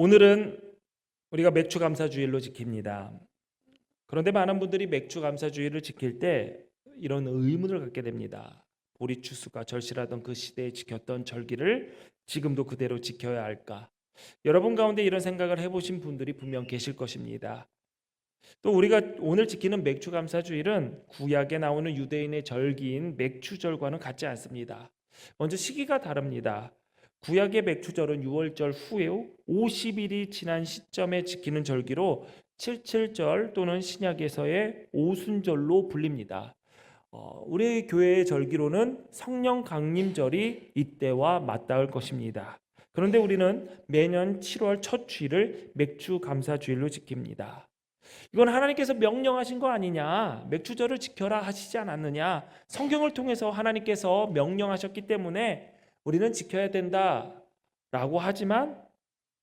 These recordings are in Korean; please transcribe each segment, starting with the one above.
오늘은 우리가 맥주 감사 주일로 지킵니다. 그런데 많은 분들이 맥주 감사 주일을 지킬 때 이런 의문을 갖게 됩니다. 보리 추수가 절실하던 그 시대에 지켰던 절기를 지금도 그대로 지켜야 할까? 여러분 가운데 이런 생각을 해보신 분들이 분명 계실 것입니다. 또 우리가 오늘 지키는 맥주 감사 주일은 구약에 나오는 유대인의 절기인 맥주절과는 같지 않습니다. 먼저 시기가 다릅니다. 구약의 맥주절은 6월절 후에 50일이 지난 시점에 지키는 절기로 칠칠절 또는 신약에서의 오순절로 불립니다. 어, 우리 교회의 절기로는 성령 강림절이 이때와 맞닿을 것입니다. 그런데 우리는 매년 7월 첫 주일을 맥주 감사 주일로 지킵니다. 이건 하나님께서 명령하신 거 아니냐? 맥주절을 지켜라 하시지 않았느냐? 성경을 통해서 하나님께서 명령하셨기 때문에 우리는 지켜야 된다라고 하지만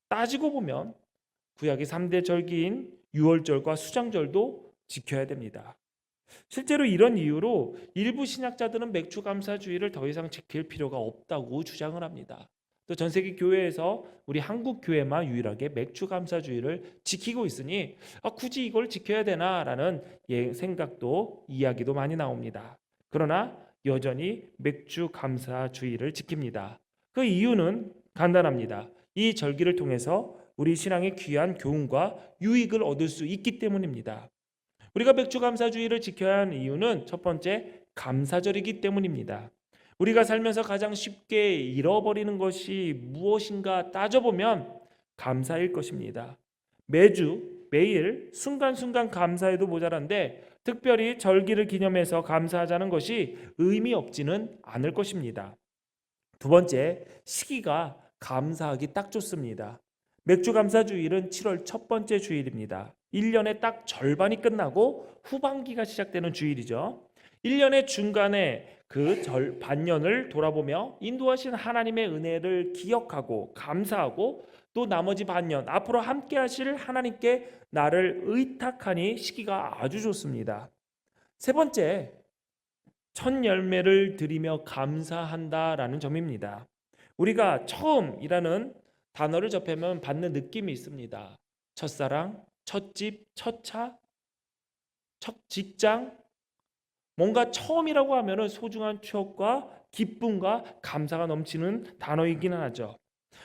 따지고 보면 구약의 3대 절기인 유월절과 수장절도 지켜야 됩니다. 실제로 이런 이유로 일부 신학자들은 맥주 감사 주일을 더 이상 지킬 필요가 없다고 주장을 합니다. 또 전 세계 교회에서 우리 한국 교회만 유일하게 맥주 감사 주일을 지키고 있으니 아, 굳이 이걸 지켜야 되나라는 예, 생각도 이야기도 많이 나옵니다. 그러나 여전히 맥주 감사 주일을 지킵니다. 그 이유는 간단합니다. 이 절기를 통해서 우리 신앙의 귀한 교훈과 유익을 얻을 수 있기 때문입니다. 우리가 맥주 감사 주일을 지켜야 하는 이유는 첫 번째 감사절이기 때문입니다. 우리가 살면서 가장 쉽게 잃어버리는 것이 무엇인가 따져보면 감사일 것입니다. 매주 매일 순간순간 감사해도 모자란데 특별히 절기를 기념해서 감사하자는 것이 의미 없지는 않을 것입니다. 두 번째, 시기가 감사하기 딱 좋습니다. 맥주 감사 주일은 7월 첫 번째 주일입니다. 1년의 딱 절반이 끝나고 후반기가 시작되는 주일이죠. 1년의 중간에 그 절 반년을 돌아보며 인도하신 하나님의 은혜를 기억하고 감사하고 또 나머지 반년 앞으로 함께 하실 하나님께 나를 의탁하니 시기가 아주 좋습니다. 세 번째, 첫 열매를 드리며 감사한다라는 점입니다. 우리가 처음이라는 단어를 접하면 받는 느낌이 있습니다. 첫사랑, 첫집, 첫차, 첫 직장, 뭔가 처음이라고 하면은 소중한 추억과 기쁨과 감사가 넘치는 단어이기는 하죠.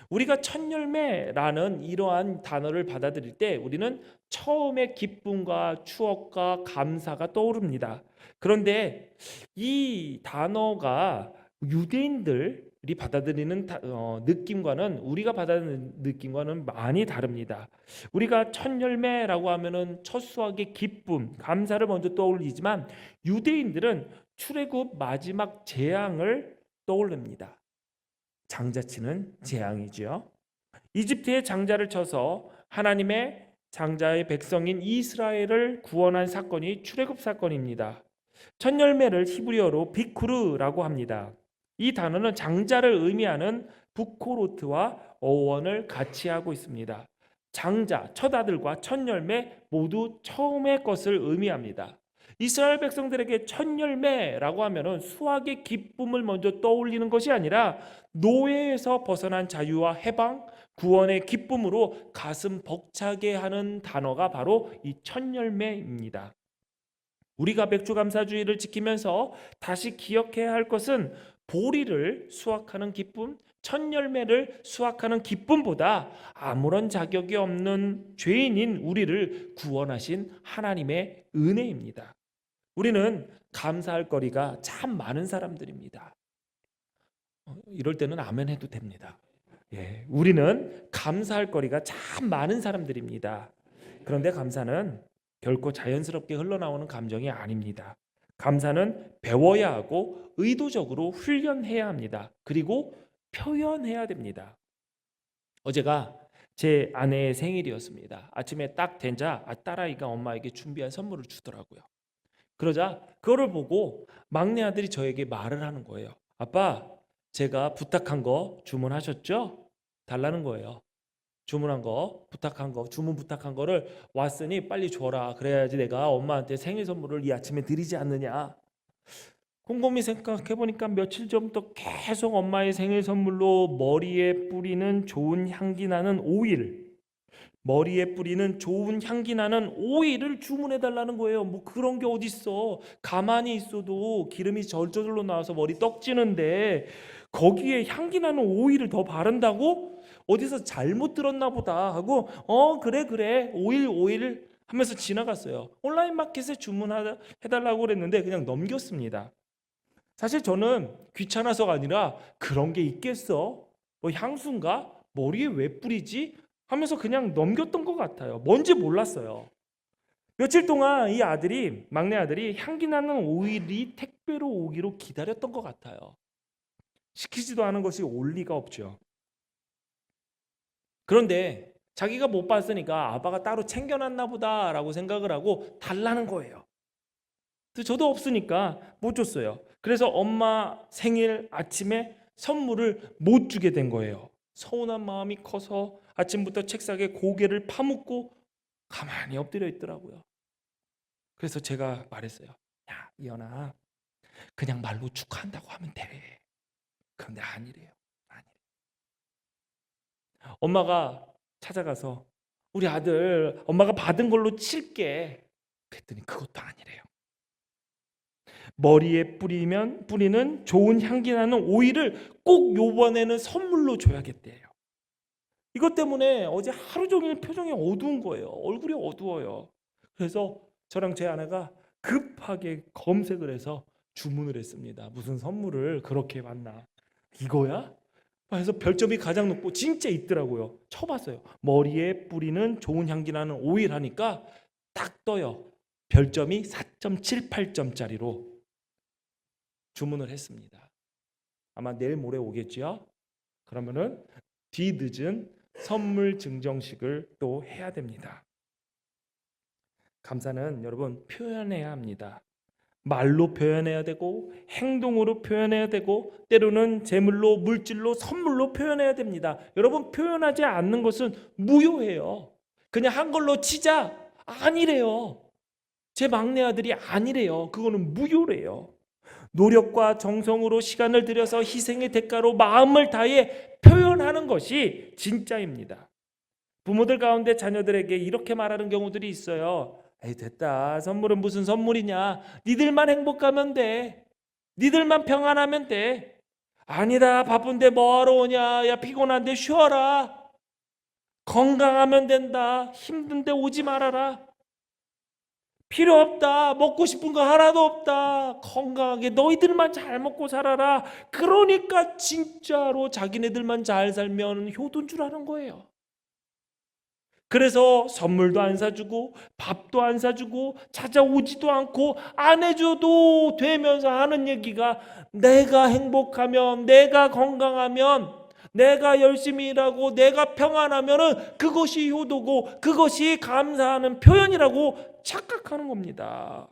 우리가 첫 열매라는 이러한 단어를 받아들일 때 우리는 처음의 기쁨과 추억과 감사가 떠오릅니다. 그런데 이 단어가 유대인들이 받아들이는 다- 어, 느낌과는 우리가 받아들이는 느낌과는 많이 다릅니다. 우리가 첫 열매라고 하면은 첫 수확의 기쁨, 감사를 먼저 떠올리지만 유대인들은 출애굽 마지막 재앙을 떠올립니다. 장자치는 재앙이지요. 이집트의 장자를 쳐서 하나님의 장자의 백성인 이스라엘을 구원한 사건이 출애굽 사건입니다. 첫 열매를 히브리어로 비쿠르라고 합니다. 이 단어는 장자를 의미하는 부코로트와 어원을 같이 하고 있습니다. 장자, 첫 아들과 첫 열매 모두 처음의 것을 의미합니다. 이스라엘 백성들에게 첫 열매라고 하면은 수확의 기쁨을 먼저 떠올리는 것이 아니라 노예에서 벗어난 자유와 해방, 구원의 기쁨으로 가슴 벅차게 하는 단어가 바로 이첫 열매입니다. 우리가 맥주 감사주의를 지키면서 다시 기억해야 할 것은 보리를 수확하는 기쁨, 첫 열매를 수확하는 기쁨보다 아무런 자격이 없는 죄인인 우리를 구원하신 하나님의 은혜입니다. 우리는 감사할 거리가 참 많은 사람들입니다. 어, 이럴 때는 아멘 해도 됩니다. 예, 우리는 감사할 거리가 참 많은 사람들입니다. 그런데 감사는 결코 자연스럽게 흘러나오는 감정이 아닙니다. 감사는 배워야 하고 의도적으로 훈련해야 합니다. 그리고 표현해야 됩니다. 어제가 제 아내의 생일이었습니다. 아침에 딱 된자 아, 딸아이가 엄마에게 준비한 선물을 주더라고요. 그러자 그거를 보고 막내 아들이 저에게 말을 하는 거예요. 아빠, 제가 부탁한 거 주문하셨죠? 달라는 거예요. 주문한 거, 부탁한 거, 주문 부탁한 거를 왔으니 빨리 줘라. 그래야지 내가 엄마한테 생일 선물을 이 아침에 드리지 않느냐. 곰곰이 생각해 보니까 며칠 전부터 계속 엄마의 생일 선물로 머리에 뿌리는 좋은 향기 나는 오일 머리에 뿌리는 좋은 향기 나는 오일을 주문해 달라는 거예요. 뭐 그런 게 어디 있어? 가만히 있어도 기름이 절절로 나와서 머리 떡지는데 거기에 향기 나는 오일을 더 바른다고? 어디서 잘못 들었나 보다 하고 어 그래 그래 오일 오일 하면서 지나갔어요. 온라인 마켓에 주문해 달라고 그랬는데 그냥 넘겼습니다. 사실 저는 귀찮아서가 아니라 그런 게 있겠어? 뭐 향수인가? 머리에 왜 뿌리지? 하면서 그냥 넘겼던 것 같아요. 뭔지 몰랐어요. 며칠 동안 이 아들이 막내 아들이 향기 나는 오일이 택배로 오기로 기다렸던 것 같아요. 시키지도 않은 것이 올 리가 없죠. 그런데 자기가 못 봤으니까 아빠가 따로 챙겨놨나 보다라고 생각을 하고 달라는 거예요. 저도 없으니까 못 줬어요. 그래서 엄마 생일 아침에 선물을 못 주게 된 거예요. 서운한 마음이 커서 아침부터 책상에 고개를 파묻고 가만히 엎드려 있더라고요. 그래서 제가 말했어요. 야, 이현아, 그냥 말로 축하한다고 하면 돼. 그런데 아니래요. 아니래. 엄마가 찾아가서 우리 아들 엄마가 받은 걸로 칠게. 그랬더니 그것도 아니래요. 머리에 뿌리면 뿌리는 좋은 향기 나는 오일을 꼭 요번에는 선물로 줘야겠대요. 이것 때문에 어제 하루 종일 표정이 어두운 거예요. 얼굴이 어두워요. 그래서 저랑 제 아내가 급하게 검색을 해서 주문을 했습니다. 무슨 선물을 그렇게 받나? 이거야? 그래서 별점이 가장 높고 진짜 있더라고요. 쳐봤어요. 머리에 뿌리는 좋은 향기 나는 오일 하니까 딱 떠요. 별점이 4.78점짜리로 주문을 했습니다. 아마 내일 모레 오겠지요? 그러면은 뒤늦은 선물 증정식을 또 해야 됩니다. 감사는 여러분 표현해야 합니다. 말로 표현해야 되고 행동으로 표현해야 되고 때로는 재물로 물질로 선물로 표현해야 됩니다. 여러분 표현하지 않는 것은 무효해요. 그냥 한 걸로 치자 아니래요. 제 막내 아들이 아니래요. 그거는 무효래요. 노력과 정성으로 시간을 들여서 희생의 대가로 마음을 다해 표현하는 것이 진짜입니다. 부모들 가운데 자녀들에게 이렇게 말하는 경우들이 있어요. 에이 됐다. 선물은 무슨 선물이냐? 니들만 행복하면 돼. 니들만 평안하면 돼. 아니다. 바쁜데 뭐하러 오냐? 야 피곤한데 쉬어라. 건강하면 된다. 힘든데 오지 말아라. 필요 없다. 먹고 싶은 거 하나도 없다. 건강하게 너희들만 잘 먹고 살아라. 그러니까 진짜로 자기네들만 잘 살면 효도인 줄 아는 거예요. 그래서 선물도 안 사주고 밥도 안 사주고 찾아오지도 않고 안 해줘도 되면서 하는 얘기가 내가 행복하면 내가 건강하면 내가 열심히 일하고 내가 평안하면은 그것이 효도고 그것이 감사하는 표현이라고 착각하는 겁니다.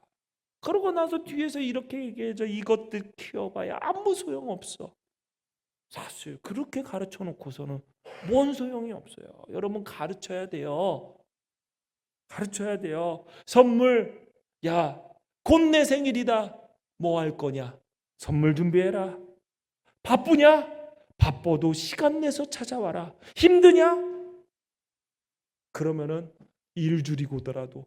그러고 나서 뒤에서 이렇게 얘기해줘 이것들 키워봐야 아무 소용 없어. 사실 그렇게 가르쳐 놓고서는 뭔 소용이 없어요. 여러분 가르쳐야 돼요. 가르쳐야 돼요. 선물 야, 곧 내 생일이다. 뭐 할 거냐? 선물 준비해라. 바쁘냐? 바빠도 시간 내서 찾아와라. 힘드냐? 그러면은 일 줄이고더라도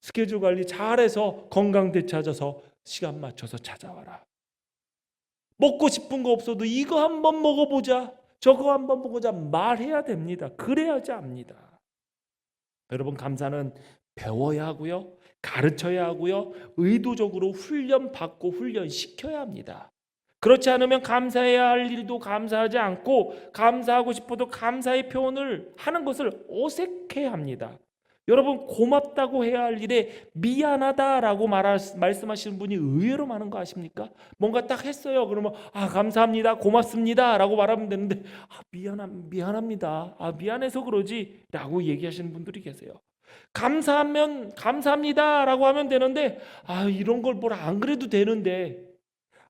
스케줄 관리 잘해서 건강 되찾아서 시간 맞춰서 찾아와라. 먹고 싶은 거 없어도 이거 한번 먹어보자. 저거 한번 먹어보자. 말해야 됩니다. 그래야지 압니다. 여러분 감사는 배워야 하고요. 가르쳐야 하고요. 의도적으로 훈련 받고 훈련 시켜야 합니다. 그렇지 않으면 감사해야 할 일도 감사하지 않고 감사하고 싶어도 감사의 표현을 하는 것을 어색해 합니다. 여러분 고맙다고 해야 할 일에 미안하다라고 말하, 말씀하시는 분이 의외로 많은 거 아십니까? 뭔가 딱 했어요. 그러면 아 감사합니다, 고맙습니다라고 말하면 되는데 아 미안함 미안합니다, 아 미안해서 그러지라고 얘기하시는 분들이 계세요. 감사하면 감사합니다라고 하면 되는데 아 이런 걸 뭘 안 그래도 되는데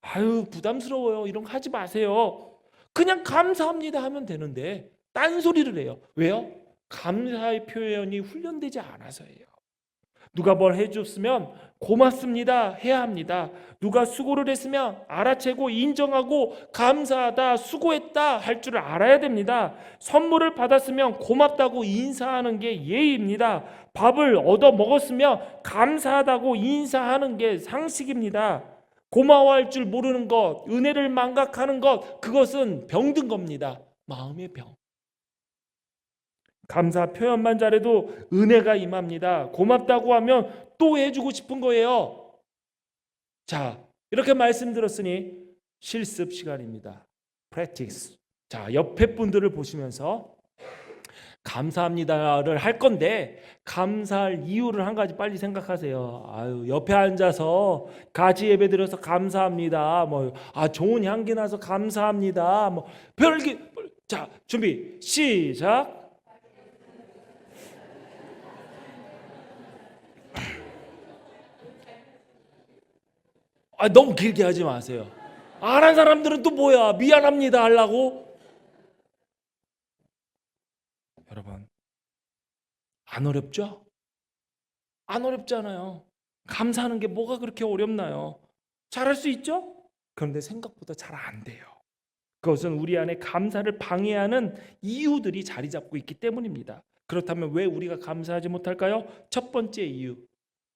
아유 부담스러워요 이런 거 하지 마세요. 그냥 감사합니다 하면 되는데 딴 소리를 해요. 왜요? 감사의 표현이 훈련되지 않아서예요. 누가 뭘 해줬으면 고맙습니다 해야 합니다. 누가 수고를 했으면 알아채고 인정하고 감사하다 수고했다 할 줄을 알아야 됩니다. 선물을 받았으면 고맙다고 인사하는 게 예의입니다. 밥을 얻어 먹었으면 감사하다고 인사하는 게 상식입니다. 고마워할 줄 모르는 것, 은혜를 망각하는 것, 그것은 병든 겁니다. 마음의 병. 감사 표현만 잘해도 은혜가 임합니다. 고맙다고 하면 또 해주고 싶은 거예요. 자, 이렇게 말씀드렸으니 실습 시간입니다. practice. 자, 옆에 분들을 보시면서 감사합니다를 할 건데 감사할 이유를 한 가지 빨리 생각하세요. 아유, 옆에 앉아서 가지 예배 드려서 감사합니다. 뭐 아, 좋은 향기 나서 감사합니다. 뭐 별게 자, 준비. 시작. 아, 너무 길게 하지 마세요. 안 한 사람들은 또 뭐야? 미안합니다 하려고? 여러분, 안 어렵죠? 안 어렵잖아요. 감사하는 게 뭐가 그렇게 어렵나요? 잘할 수 있죠? 그런데 생각보다 잘 안 돼요. 그것은 우리 안에 감사를 방해하는 이유들이 자리 잡고 있기 때문입니다. 그렇다면 왜 우리가 감사하지 못할까요? 첫 번째 이유,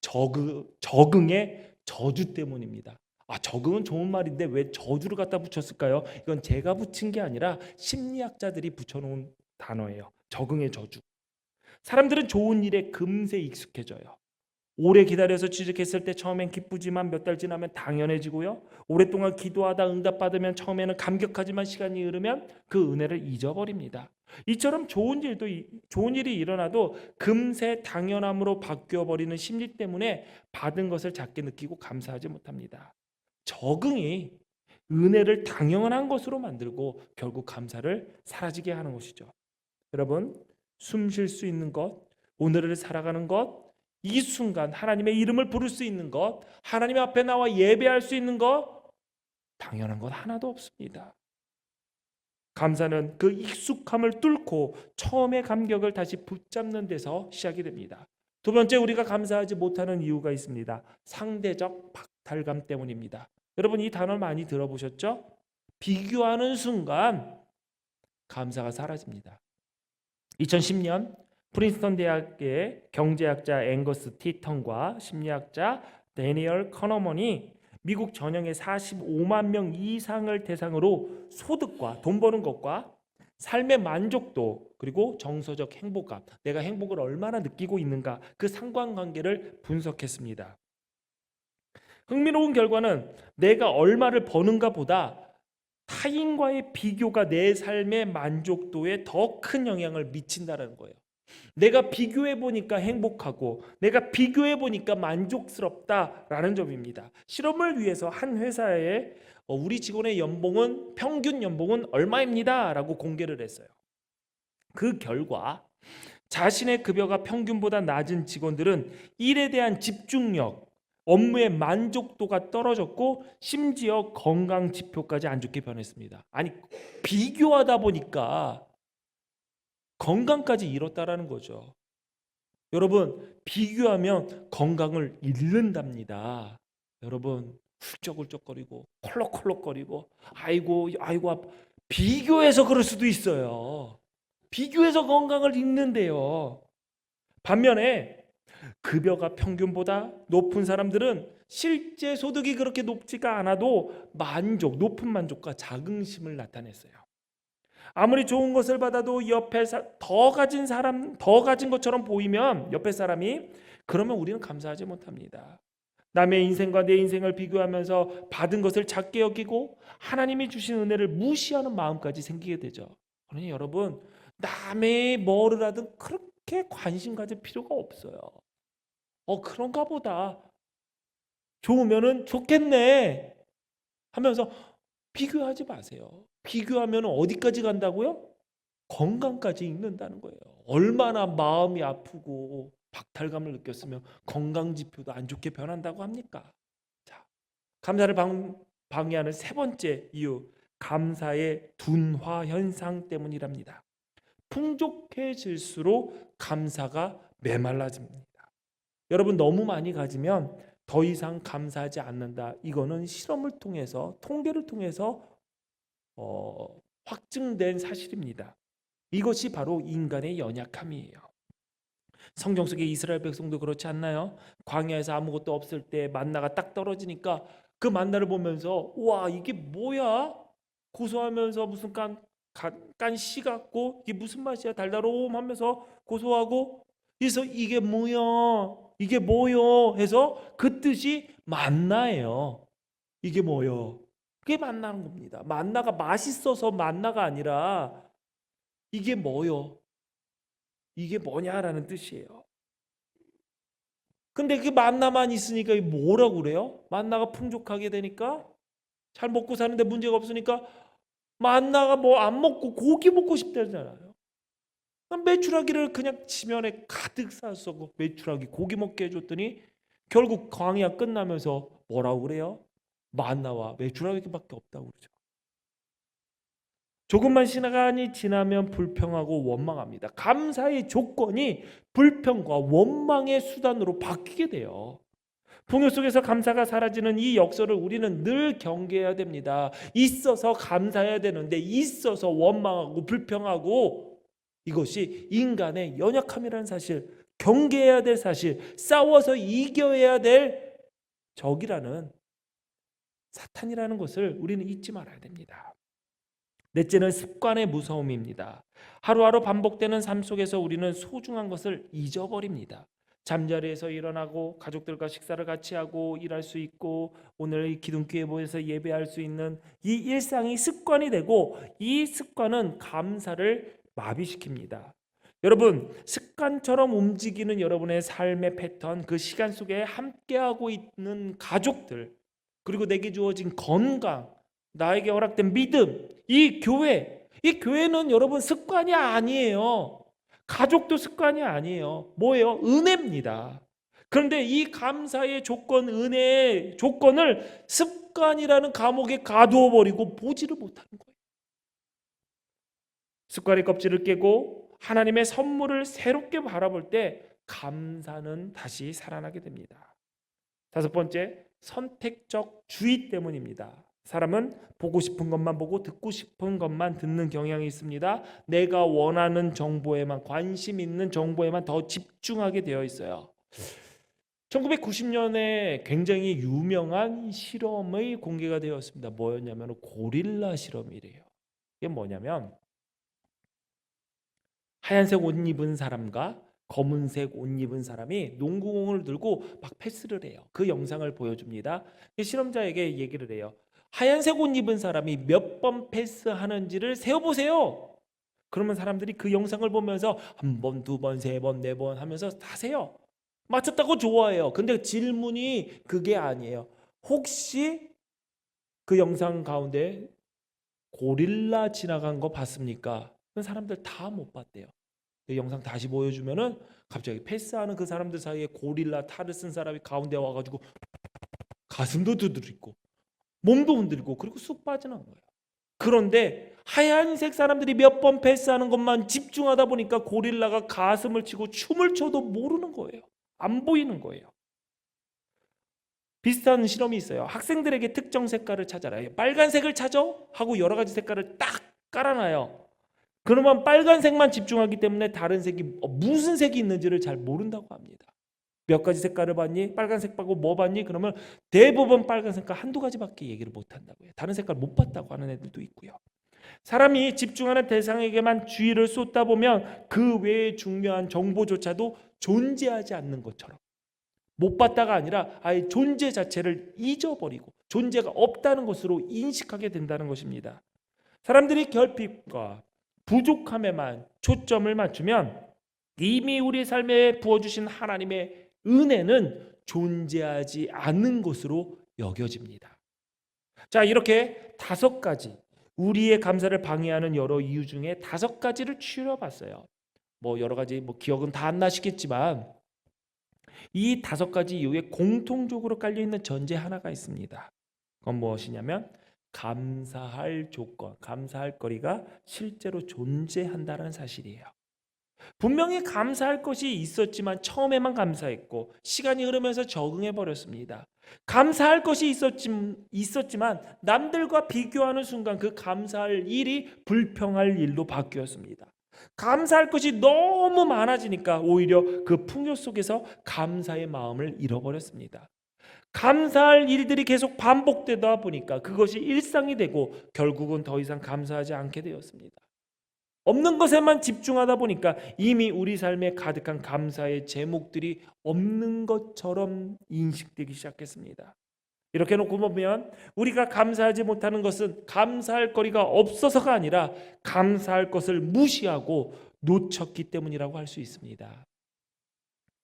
적응, 적응의 저주 때문입니다. 아, 적응은 좋은 말인데 왜 저주를 갖다 붙였을까요? 이건 제가 붙인 게 아니라 심리학자들이 붙여놓은 단어예요. 적응의 저주. 사람들은 좋은 일에 금세 익숙해져요. 오래 기다려서 취직했을 때 처음엔 기쁘지만 몇 달 지나면 당연해지고요. 오랫동안 기도하다 응답받으면 처음에는 감격하지만 시간이 흐르면 그 은혜를 잊어버립니다. 이처럼 좋은 일도 이- 좋은 일이 일어나도 금세 당연함으로 바뀌어 버리는 심리 때문에 받은 것을 작게 느끼고 감사하지 못합니다. 적응이 은혜를 당연한 것으로 만들고 결국 감사를 사라지게 하는 것이죠. 여러분, 숨 쉴 수 있는 것, 오늘을 살아가는 것, 이 순간 하나님의 이름을 부를 수 있는 것, 하나님 앞에 나와 예배할 수 있는 것, 당연한 것 하나도 없습니다. 감사는 그 익숙함을 뚫고 처음의 감격을 다시 붙잡는 데서 시작이 됩니다. 두 번째 우리가 감사하지 못하는 이유가 있습니다. 상대적 박탈감 때문입니다. 여러분 이 단어 많이 들어보셨죠? 비교하는 순간 감사가 사라집니다. 2010년 프린스턴 대학의 경제학자 앵거스 티턴과 심리학자 데니얼 커너먼이 미국 전역의 45만 명 이상을 대상으로 소득과 돈 버는 것과 삶의 만족도 그리고 정서적 행복감, 내가 행복을 얼마나 느끼고 있는가 그 상관관계를 분석했습니다. 흥미로운 결과는 내가 얼마를 버는가 보다 타인과의 비교가 내 삶의 만족도에 더 큰 영향을 미친다는 거예요. 내가 비교해 보니까 행복하고 내가 비교해 보니까 만족스럽다라는 점입니다. 실험을 위해서 한 회사에 어, 우리 직원의 연봉은 평균 연봉은 얼마입니다라고 공개를 했어요. 그 결과 자신의 급여가 평균보다 낮은 직원들은 일에 대한 집중력, 업무의 만족도가 떨어졌고 심지어 건강 지표까지 안 좋게 변했습니다. 아니 비교하다 보니까 건강까지 잃었다라는 거죠. 여러분 비교하면 건강을 잃는답니다. 여러분 훌쩍훌쩍거리고 콜록콜록거리고 아이고 아이고. 비교해서 그럴 수도 있어요. 비교해서 건강을 잃는데요. 반면에 급여가 평균보다 높은 사람들은 실제 소득이 그렇게 높지가 않아도 만족, 높은 만족과 자긍심을 나타냈어요. 아무리 좋은 것을 받아도 옆에 사, 더 가진 사람, 더 가진 것처럼 보이면 옆에 사람이 그러면 우리는 감사하지 못합니다. 남의 인생과 내 인생을 비교하면서 받은 것을 작게 여기고 하나님이 주신 은혜를 무시하는 마음까지 생기게 되죠. 그러니 여러분 남의 뭐를 하든 그렇게 관심 가질 필요가 없어요. 어 그런가 보다. 좋으면은 좋겠네 하면서 비교하지 마세요. 비교하면 어디까지 간다고요? 건강까지 잃는다는 거예요. 얼마나 마음이 아프고 박탈감을 느꼈으면 건강 지표도 안 좋게 변한다고 합니까? 자, 감사를 방, 방해하는 세 번째 이유, 감사의 둔화 현상 때문이랍니다. 풍족해질수록 감사가 메말라집니다. 여러분 너무 많이 가지면 더 이상 감사하지 않는다. 이거는 실험을 통해서 통계를 통해서 어, 확증된 사실입니다. 이것이 바로 인간의 연약함이에요. 성경 속의 이스라엘 백성도 그렇지 않나요? 광야에서 아무것도 없을 때 만나가 딱 떨어지니까 그 만나를 보면서 와 이게 뭐야? 고소하면서 무슨 깐, 간, 깐씨 같고 이게 무슨 맛이야? 달달옴하면서 고소하고 그래서 이게 뭐야? 이게 뭐요? 해서 그 뜻이 만나예요. 이게 뭐요? 그게 만나는 겁니다. 만나가 맛있어서 만나가 아니라 이게 뭐요? 이게 뭐냐라는 뜻이에요. 근데 그 만나만 있으니까 뭐라고 그래요? 만나가 풍족하게 되니까 잘 먹고 사는데 문제가 없으니까 만나가 뭐 안 먹고 고기 먹고 싶다잖아요. 메추라기를 그냥 지면에 가득 쌓았어. 메추라기 고기 먹게 해줬더니 결국 광야 끝나면서 뭐라고 그래요? 만나와 메추라기밖에 없다고 그러죠. 조금만 시간이 지나면 불평하고 원망합니다. 감사의 조건이 불평과 원망의 수단으로 바뀌게 돼요. 풍요 속에서 감사가 사라지는 이 역설을 우리는 늘 경계해야 됩니다. 있어서 감사해야 되는데 있어서 원망하고 불평하고 이것이 인간의 연약함이라는 사실, 경계해야 될 사실, 싸워서 이겨야 될 적이라는 사탄이라는 것을 우리는 잊지 말아야 됩니다. 넷째는 습관의 무서움입니다. 하루하루 반복되는 삶 속에서 우리는 소중한 것을 잊어버립니다. 잠자리에서 일어나고 가족들과 식사를 같이 하고 일할 수 있고 오늘 이 기둥교회 모여서 예배할 수 있는 이 일상이 습관이 되고 이 습관은 감사를 마비시킵니다. 여러분 습관처럼 움직이는 여러분의 삶의 패턴 그 시간 속에 함께하고 있는 가족들 그리고 내게 주어진 건강 나에게 허락된 믿음 이 교회 이 교회는 여러분 습관이 아니에요. 가족도 습관이 아니에요. 뭐예요? 은혜입니다. 그런데 이 감사의 조건, 은혜의 조건을 습관이라는 감옥에 가두어 버리고 보지를 못하는 거예요. 습관의 껍질을 깨고 하나님의 선물을 새롭게 바라볼 때 감사는 다시 살아나게 됩니다. 다섯 번째, 선택적 주의 때문입니다. 사람은 보고 싶은 것만 보고 듣고 싶은 것만 듣는 경향이 있습니다. 내가 원하는 정보에만 관심 있는 정보에만 더 집중하게 되어 있어요. 1990년에 굉장히 유명한 실험의 공개가 되었습니다. 뭐였냐면 고릴라 실험이래요. 이게 뭐냐면 하얀색 옷 입은 사람과 검은색 옷 입은 사람이 농구공을 들고 막 패스를 해요. 그 영상을 보여줍니다. 실험자에게 얘기를 해요. 하얀색 옷 입은 사람이 몇 번 패스하는지를 세어보세요. 그러면 사람들이 그 영상을 보면서 한 번, 두 번, 세 번, 네 번 하면서 다 세요. 맞췄다고 좋아해요. 근데 질문이 그게 아니에요. 혹시 그 영상 가운데 고릴라 지나간 거 봤습니까? 그 사람들 다 못 봤대요. 그 영상 다시 보여주면은 갑자기 패스하는 그 사람들 사이에 고릴라 탈을 쓴 사람이 가운데 와가지고 가슴도 두드리고 몸도 흔들고 그리고 쑥 빠져나온 거예요. 그런데 하얀색 사람들이 몇 번 패스하는 것만 집중하다 보니까 고릴라가 가슴을 치고 춤을 춰도 모르는 거예요. 안 보이는 거예요. 비슷한 실험이 있어요. 학생들에게 특정 색깔을 찾아라. 빨간색을 찾아? 하고 여러 가지 색깔을 딱 깔아놔요. 그러면 빨간색만 집중하기 때문에 다른 색이 어, 무슨 색이 있는지를 잘 모른다고 합니다. 몇 가지 색깔을 봤니? 빨간색 봤고 뭐 봤니? 그러면 대부분 빨간 색깔 한두 가지밖에 얘기를 못 한다고요. 다른 색깔 못 봤다고 하는 애들도 있고요. 사람이 집중하는 대상에게만 주의를 쏟다 보면 그 외의 중요한 정보조차도 존재하지 않는 것처럼 못 봤다가 아니라 아예 존재 자체를 잊어버리고 존재가 없다는 것으로 인식하게 된다는 것입니다. 사람들이 결핍과 부족함에만 초점을 맞추면 이미 우리 삶에 부어주신 하나님의 은혜는 존재하지 않는 것으로 여겨집니다. 자, 이렇게 다섯 가지 우리의 감사를 방해하는 여러 이유 중에 다섯 가지를 추려 봤어요. 뭐 여러 가지 뭐 기억은 다 안 나시겠지만 이 다섯 가지 이유에 공통적으로 깔려 있는 전제 하나가 있습니다. 그건 무엇이냐면 감사할 조건, 감사할 거리가 실제로 존재한다는 사실이에요. 분명히 감사할 것이 있었지만 처음에만 감사했고 시간이 흐르면서 적응해 버렸습니다. 감사할 것이 있었지, 있었지만 남들과 비교하는 순간 그 감사할 일이 불평할 일로 바뀌었습니다. 감사할 것이 너무 많아지니까 오히려 그 풍요 속에서 감사의 마음을 잃어버렸습니다. 감사할 일들이 계속 반복되다 보니까 그것이 일상이 되고 결국은 더 이상 감사하지 않게 되었습니다. 없는 것에만 집중하다 보니까 이미 우리 삶에 가득한 감사의 제목들이 없는 것처럼 인식되기 시작했습니다. 이렇게 놓고 보면 우리가 감사하지 못하는 것은 감사할 거리가 없어서가 아니라 감사할 것을 무시하고 놓쳤기 때문이라고 할 수 있습니다.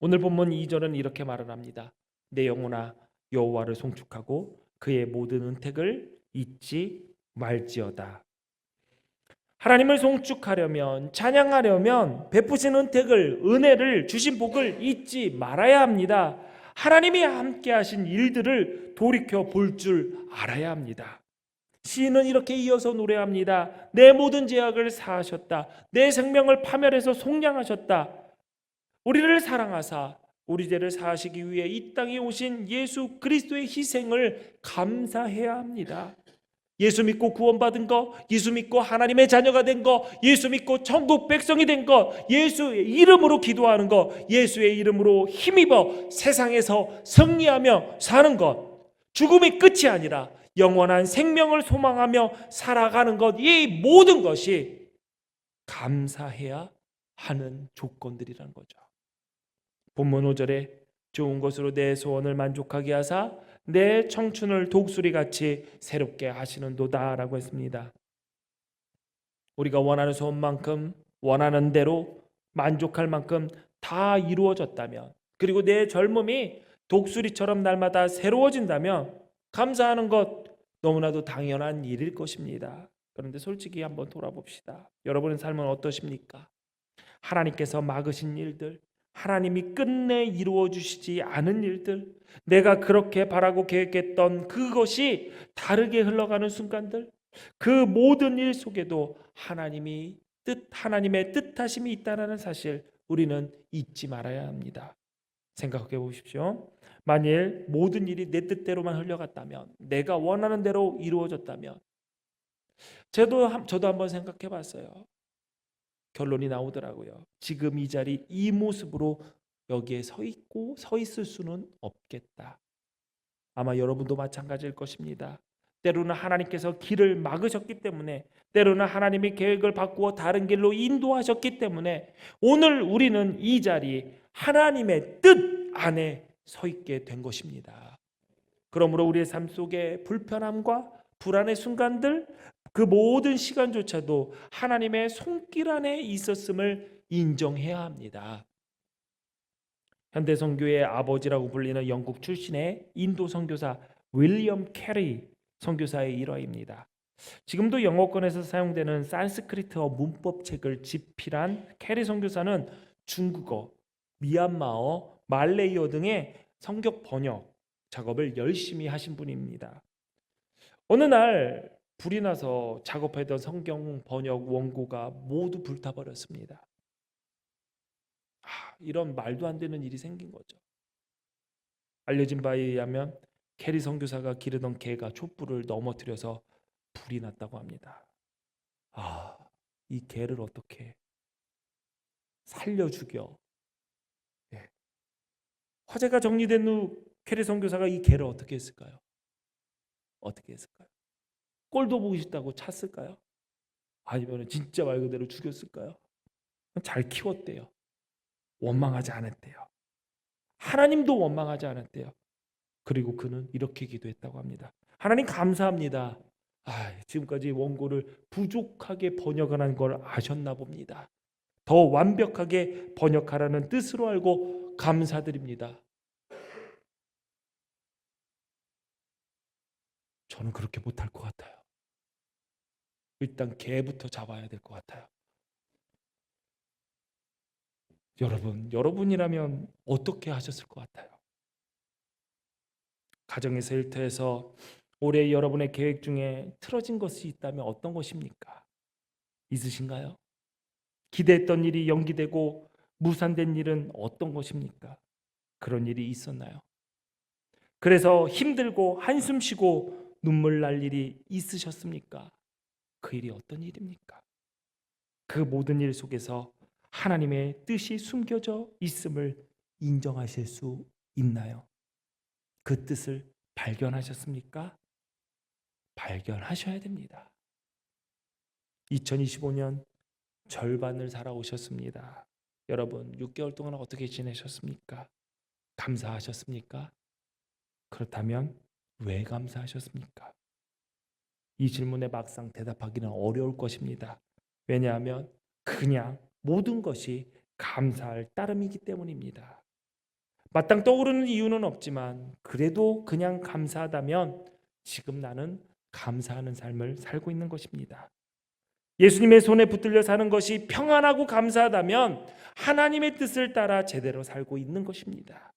오늘 본문 2절은 이렇게 말을 합니다. 내 영혼아 여호와를 송축하고 그의 모든 은택을 잊지 말지어다. 하나님을 송축하려면 찬양하려면 베푸신 은택을 은혜를 주신 복을 잊지 말아야 합니다. 하나님이 함께 하신 일들을 돌이켜 볼 줄 알아야 합니다. 시인은 이렇게 이어서 노래합니다. 내 모든 죄악을 사하셨다. 내 생명을 파멸해서 속량하셨다. 우리를 사랑하사 우리 죄를 사하시기 위해 이 땅에 오신 예수 그리스도의 희생을 감사해야 합니다. 예수 믿고 구원받은 거, 예수 믿고 하나님의 자녀가 된 거, 예수 믿고 천국 백성이 된 거, 예수의 이름으로 기도하는 거, 예수의 이름으로 힘입어 세상에서 승리하며 사는 것. 죽음이 끝이 아니라 영원한 생명을 소망하며 살아가는 것, 이 모든 것이 감사해야 하는 조건들이라는 거죠. 본문 5절에 좋은 것으로 내 소원을 만족하게 하사 내 청춘을 독수리 같이 새롭게 하시는도다라고 했습니다. 우리가 원하는 소원만큼 원하는 대로 만족할 만큼 다 이루어졌다면 그리고 내 젊음이 독수리처럼 날마다 새로워진다면 감사하는 것 너무나도 당연한 일일 것입니다. 그런데 솔직히 한번 돌아봅시다. 여러분의 삶은 어떠십니까? 하나님께서 막으신 일들, 하나님이 끝내 이루어 주시지 않은 일들, 내가 그렇게 바라고 계획했던 그것이 다르게 흘러가는 순간들, 그 모든 일 속에도 하나님이 뜻 하나님의 뜻하심이 있다라는 사실 우리는 잊지 말아야 합니다. 생각해 보십시오. 만일 모든 일이 내 뜻대로만 흘러갔다면, 내가 원하는 대로 이루어졌다면, 저도 저도 한번 생각해 봤어요. 결론이 나오더라고요. 지금 이 자리 이 모습으로 여기에 서 있고 서 있을 수는 없겠다. 아마 여러분도 마찬가지일 것입니다. 때로는 하나님께서 길을 막으셨기 때문에 때로는 하나님이 계획을 바꾸어 다른 길로 인도하셨기 때문에 오늘 우리는 이 자리 하나님의 뜻 안에 서 있게 된 것입니다. 그러므로 우리의 삶 속에 불편함과 불안의 순간들 그 모든 시간조차도 하나님의 손길 안에 있었음을 인정해야 합니다. 현대 선교의 아버지라고 불리는 영국 출신의 인도 선교사 윌리엄 캐리 선교사의 일화입니다. 지금도 영어권에서 사용되는 산스크리트어 문법 책을 집필한 캐리 선교사는 중국어, 미얀마어, 말레이어 등의 성격 번역 작업을 열심히 하신 분입니다. 어느 날 불이 나서 작업했던 성경 번역 원고가 모두 불타버렸습니다. 아, 이런 말도 안 되는 일이 생긴 거죠. 알려진 바에 의하면 캐리 선교사가 기르던 개가 촛불을 넘어뜨려서 불이 났다고 합니다. 아, 이 개를 어떻게 살려 죽여? 예. 화재가 정리된 후 캐리 선교사가 이 개를 어떻게 했을까요? 어떻게 했을까요? 꼴도 보기 싫다고 찼을까요? 아니면 진짜 말 그대로 죽였을까요? 잘 키웠대요. 원망하지 않았대요. 하나님도 원망하지 않았대요. 그리고 그는 이렇게 기도했다고 합니다. 하나님 감사합니다. 아, 지금까지 원고를 부족하게 번역한 걸 아셨나 봅니다. 더 완벽하게 번역하라는 뜻으로 알고 감사드립니다. 저는 그렇게 못할 것 같아요. 일단 개부터 잡아야 될 것 같아요. 여러분, 여러분이라면 어떻게 하셨을 것 같아요? 가정에서 일터에서 올해 여러분의 계획 중에 틀어진 것이 있다면 어떤 것입니까? 있으신가요? 기대했던 일이 연기되고 무산된 일은 어떤 것입니까? 그런 일이 있었나요? 그래서 힘들고 한숨 쉬고 눈물 날 일이 있으셨습니까? 그 일이 어떤 일입니까? 그 모든 일 속에서 하나님의 뜻이 숨겨져 있음을 인정하실 수 있나요? 그 뜻을 발견하셨습니까? 발견하셔야 됩니다. 2025년 절반을 살아오셨습니다. 여러분, 6개월 동안 어떻게 지내셨습니까? 감사하셨습니까? 그렇다면 왜 감사하셨습니까? 이 질문에 막상 대답하기는 어려울 것입니다. 왜냐하면 그냥 모든 것이 감사할 따름이기 때문입니다. 마땅 떠오르는 이유는 없지만 그래도 그냥 감사하다면 지금 나는 감사하는 삶을 살고 있는 것입니다. 예수님의 손에 붙들려 사는 것이 평안하고 감사하다면 하나님의 뜻을 따라 제대로 살고 있는 것입니다.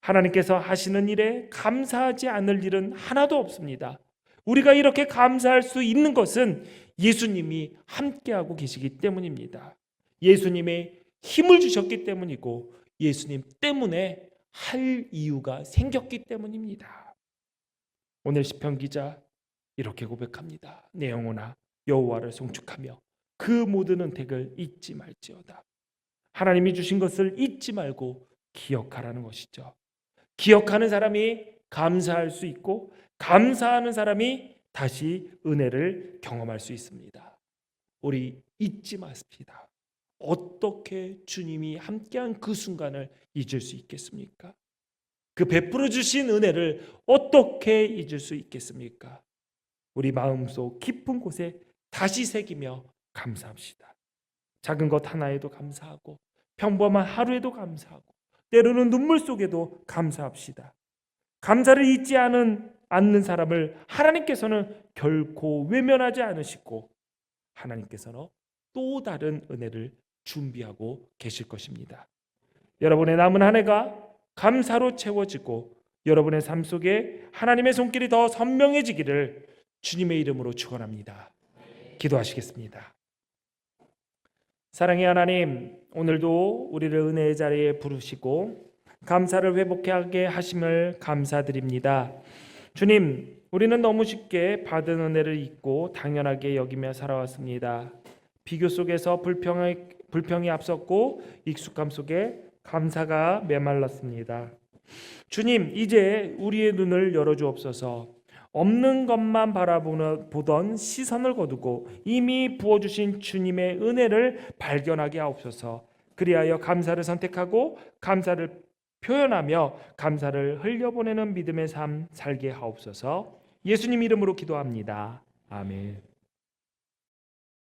하나님께서 하시는 일에 감사하지 않을 일은 하나도 없습니다. 우리가 이렇게 감사할 수 있는 것은 예수님이 함께하고 계시기 때문입니다. 예수님의 힘을 주셨기 때문이고 예수님 때문에 할 이유가 생겼기 때문입니다. 오늘 시편 기자 이렇게 고백합니다. 내 영혼아 여호와를 송축하며 그 모든 은택을 잊지 말지어다. 하나님이 주신 것을 잊지 말고 기억하라는 것이죠. 기억하는 사람이 감사할 수 있고 감사하는 사람이 다시 은혜를 경험할 수 있습니다. 우리 잊지 마십시다. 어떻게 주님이 함께한 그 순간을 잊을 수 있겠습니까? 그 베풀어 주신 은혜를 어떻게 잊을 수 있겠습니까? 우리 마음속 깊은 곳에 다시 새기며 감사합시다. 작은 것 하나에도 감사하고 평범한 하루에도 감사하고 때로는 눈물 속에도 감사합시다. 감사를 잊지 않은 않는 사람을 하나님께서는 결코 외면하지 않으시고 하나님께서는 또 다른 은혜를 준비하고 계실 것입니다. 여러분의 남은 한 해가 감사로 채워지고 여러분의 삶 속에 하나님의 손길이 더 선명해지기를 주님의 이름으로 축원합니다. 기도하시겠습니다. 사랑의 하나님, 오늘도 우리를 은혜의 자리에 부르시고 감사를 회복하게 하심을 감사드립니다. 주님, 우리는 너무 쉽게 받은 은혜를 잊고 당연하게 여기며 살아왔습니다. 비교 속에서 불평이, 불평이 앞섰고 익숙함 속에 감사가 메말랐습니다. 주님, 이제 우리의 눈을 열어주옵소서. 없는 것만 바라보던 시선을 거두고 이미 부어주신 주님의 은혜를 발견하게 하옵소서. 그리하여 감사를 선택하고 감사를 표현하며 감사를 흘려보내는 믿음의 삶 살게 하옵소서. 예수님 이름으로 기도합니다. 아멘.